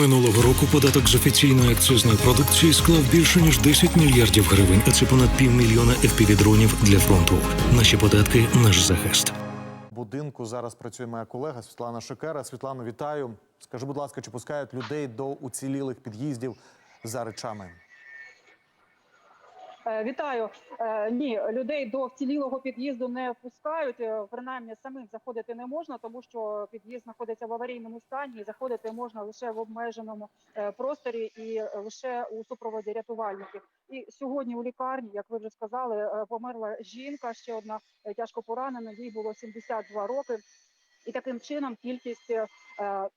Минулого року податок з офіційної акцизної продукції склав більше ніж 10 мільярдів гривень, а це понад півмільйона FPV-дронів для фронту. Наші податки наш захист. будинку зараз працює моя колега Світлана Шикера. Світлано, вітаю. Скажи, будь ласка, чи пускають людей до уцілілих під'їздів за речами? Е, Вітаю. Е, Ні, людей до вцілілого під'їзду не пускають. Е, Принаймні самим заходити не можна, тому що під'їзд знаходиться в аварійному стані. Заходити можна лише в обмеженому просторі і лише у супроводі рятувальників. І сьогодні у лікарні, як ви вже сказали, померла жінка. Ще одна тяжко поранена. Їй було 72 роки. І таким чином кількість е, е,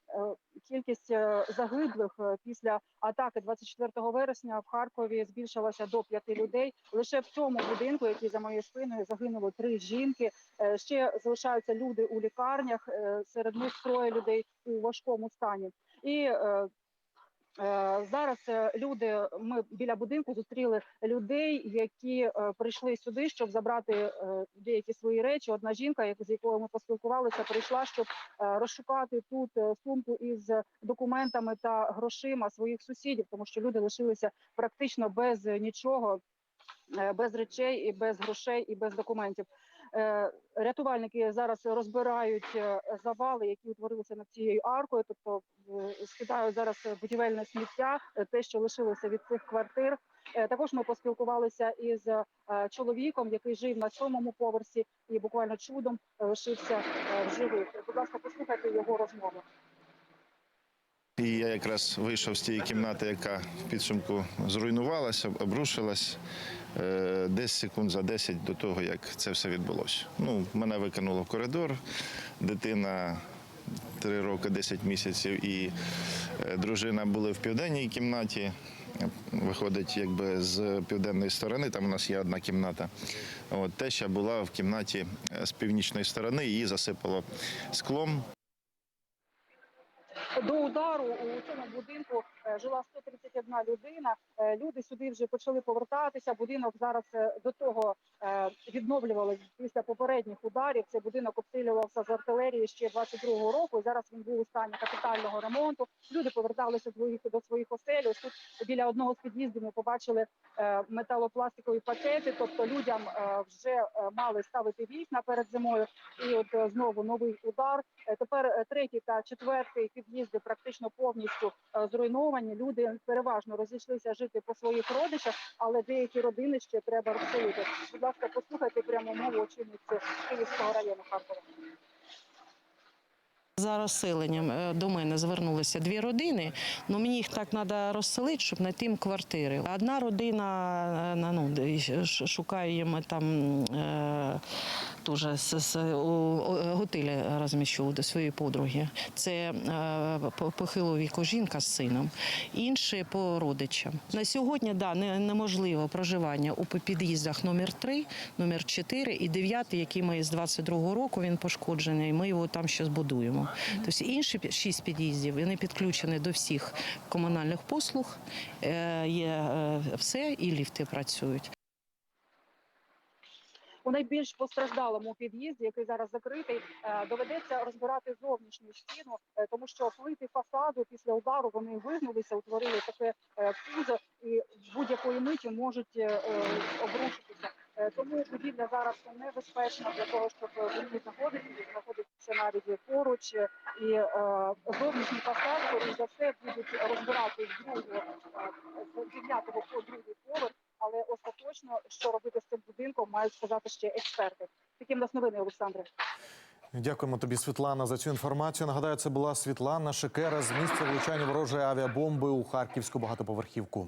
кількість е, загиблих е, після атаки 24 вересня в Харкові збільшилася до п'яти людей. Лише в цьому будинку, який за моєю спиною, загинуло три жінки. Ще залишаються люди у лікарнях. Серед них троє людей у важкому стані. І Зараз е, люди ми біля будинку зустріли людей, які е, прийшли сюди, щоб забрати е, деякі свої речі. Одна жінка, з якою ми поспілкувалися, прийшла, щоб е, розшукати тут е, сумку із документами та грошима своїх сусідів, тому що люди лишилися практично без нічого, е, без речей і без грошей і без документів. Е, Рятувальники зараз розбирають е, завали, які утворилися над цією аркою, тобто е, скидають зараз будівельне сміття, те, що лишилося від цих квартир. Також ми поспілкувалися із чоловіком, який жив на сьомому поверсі і буквально чудом лишився в живих. Будь ласка, послухайте його розмову. І я якраз вийшов з тієї кімнати, яка в підсумку зруйнувалася, обрушилась е, десь секунд за 10 до того, як це все відбулося. Ну, мене викинуло в коридор, дитина 3 роки, 10 місяців, і е, дружина були в південній кімнаті. Виходить, якби з південної сторони, там у нас є одна кімната. От теща була в кімнаті е, з північної сторони, її засипало склом. До удару у цьому будинку жила 131 людина. Е, Люди сюди вже почали повертатися. Будинок зараз е, до того е, відновлювали після попередніх ударів. Цей будинок обстрілювався з артилерії ще 22-го року. Зараз він був у стані капітального ремонту. Люди поверталися до своїх осель. Тут біля одного з під'їздів ми побачили е, металопластикові пакети. Тобто людям е, вже е, мали ставити вікна перед зимою. І от е, знову новий удар. Е, Тепер е, третій та четвертий під'їзди практично повністю е, зруйновані. Люди переважно розійшлися жити по своїх родичах, але деякі родини ще треба розселити. Будь ласка, послухайте прямо мову очільниці Київського району Харкова. За розселенням е, до мене звернулися дві родини. Ну мені їх так треба розселити, щоб знайти їм квартири. Одна родина е, ну, шукає їм там е, теж з, з, у готелі розміщу до своєї подруги. Це е, по- похилого віку жінка з сином, інші по родичам. На сьогодні да, не, неможливо проживання у під'їздах номер 3, номер 4 і 9, який ми з 22-го року він пошкоджений. Ми його там ще збудуємо. Тобто інші шість під'їздів вони підключені до всіх комунальних послуг. Е, Є е, все, і ліфти працюють. У найбільш постраждалому під'їзді, який зараз закритий, е, доведеться розбирати зовнішню стіну, е, тому що плити фасаду після удару вони вигнулися, утворили таке е, пузо і будь-якої миті можуть обрушитися. Тому будівля зараз небезпечна для того, щоб в ній знаходитися, знаходитися навіть поруч. І е, зовнішній фасад, скоріш за все, будуть розбирати з другого з дев'ятого по другий поверх. Але остаточно, що робити з цим будинком, мають сказати ще експерти. Такі в нас новини, Олександре. Дякуємо тобі, Світлана, за цю інформацію. Нагадаю, це була Світлана Шикера з місця влучання ворожої авіабомби у харківську багатоповерхівку.